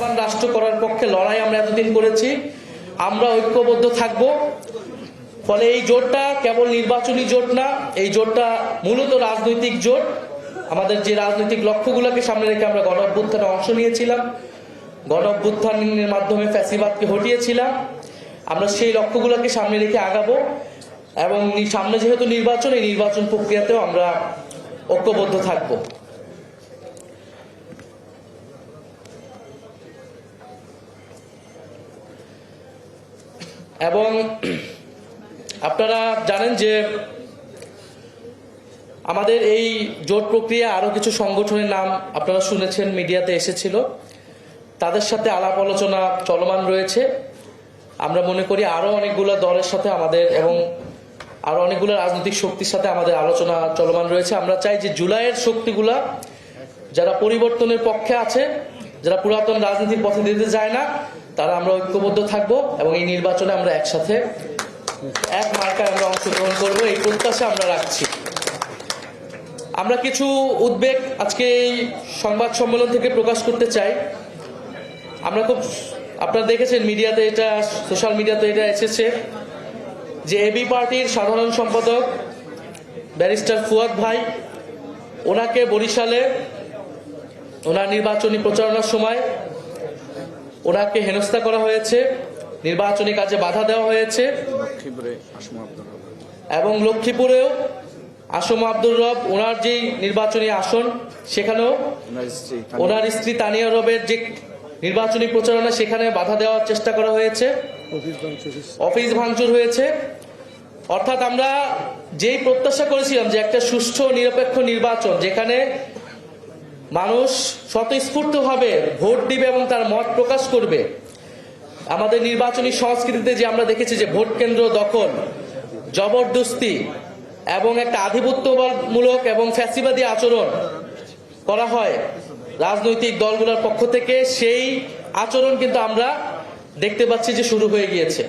নির্বাচন রাষ্ট্র করার পক্ষে লড়াই আমরা এতদিন করেছি। আমরা ঐক্যবদ্ধ থাকব। ফলে এই জোটটা কেবল নির্বাচনী জোট না, এই জোটটা মূলত রাজনৈতিক জোট। আমাদের যে রাজনৈতিক লক্ষ্যগুলোকে সামনে রেখে আমরা গণ অভ্যুত্থানে অংশ নিয়েছিলাম। গণ অভ্যুত্থানের মাধ্যমে ফ্যাসিবাদকে হটিয়েছিলাম। আমরা সেই লক্ষ্যগুলোকে সামনে রেখে আগাবো এবং সামনে যেহেতু নির্বাচন, এই নির্বাচন প্রক্রিয়াতেও আমরা ঐক্যবদ্ধ থাকব। এবং আপনারা জানেন যে আমাদের এই জোট প্রক্রিয়া আরও কিছু সংগঠনের নাম আপনারা শুনেছেন, মিডিয়াতে এসেছিল। তাদের সাথে আলাপ আলোচনা চলমান রয়েছে। আমরা মনে করি আরও অনেকগুলো দলের সাথে আমাদের এবং আরও অনেকগুলো রাজনৈতিক শক্তির সাথে আমাদের আলোচনা চলমান রয়েছে। আমরা চাই যে জুলাইয়ের শক্তিগুলা যারা পরিবর্তনের পক্ষে আছে, যারা পুরাতন রাজনীতির পথে দিতে যায় না তারা আমরা ঐক্যবদ্ধ থাকব এবং এই নির্বাচনে আমরা একসাথে এক মার্কায় আমরা অংশগ্রহণ করব। এই প্রত্যাশা আমরা রাখছি। আমরা কিছু উদ্বেগ আজকে এই সংবাদ সম্মেলন থেকে প্রকাশ করতে চাই। আমরা খুব আপনারা দেখেছেন মিডিয়াতে এটা, সোশ্যাল মিডিয়াতে এটা এসেছে যে এবি পার্টির সাধারণ সম্পাদক ব্যারিস্টার ফুয়াদ ভাই, ওনাকে বরিশালে ওনার নির্বাচনী প্রচারণার সময় ওনাকে হেনস্থা করা হয়েছে, নির্বাচনী কাজে বাধা দেওয়া হয়েছে। এবং লক্ষ্মীপুরেও আসম আব্দুর রব, ওনার যেই নির্বাচনী আসন, সেখানেও ওনার স্ত্রী তানিয়া রবের যে নির্বাচনী প্রচারণা, সেখানে বাধা দেওয়ার চেষ্টা করা হয়েছে। অফিস ভাঙচুর হয়েছে। অর্থাৎ আমরা যেই প্রত্যাশা করেছিলাম যে একটা সুষ্ঠু, নিরপেক্ষ নির্বাচন, যেখানে মানুষ স্বতঃস্ফূর্তভাবে ভোট দিবে এবং তার মত প্রকাশ করবে। আমাদের নির্বাচনী সংস্কৃতিতে যে আমরা দেখেছি যে ভোট কেন্দ্র দখল, জবরদস্তি এবং একটা আধিপত্যমূলক এবং ফ্যাসিবাদী আচরণ করা হয় রাজনৈতিক দলগুলোর পক্ষ থেকে, সেই আচরণ কিন্তু আমরা দেখতে পাচ্ছি যে শুরু হয়ে গিয়েছে।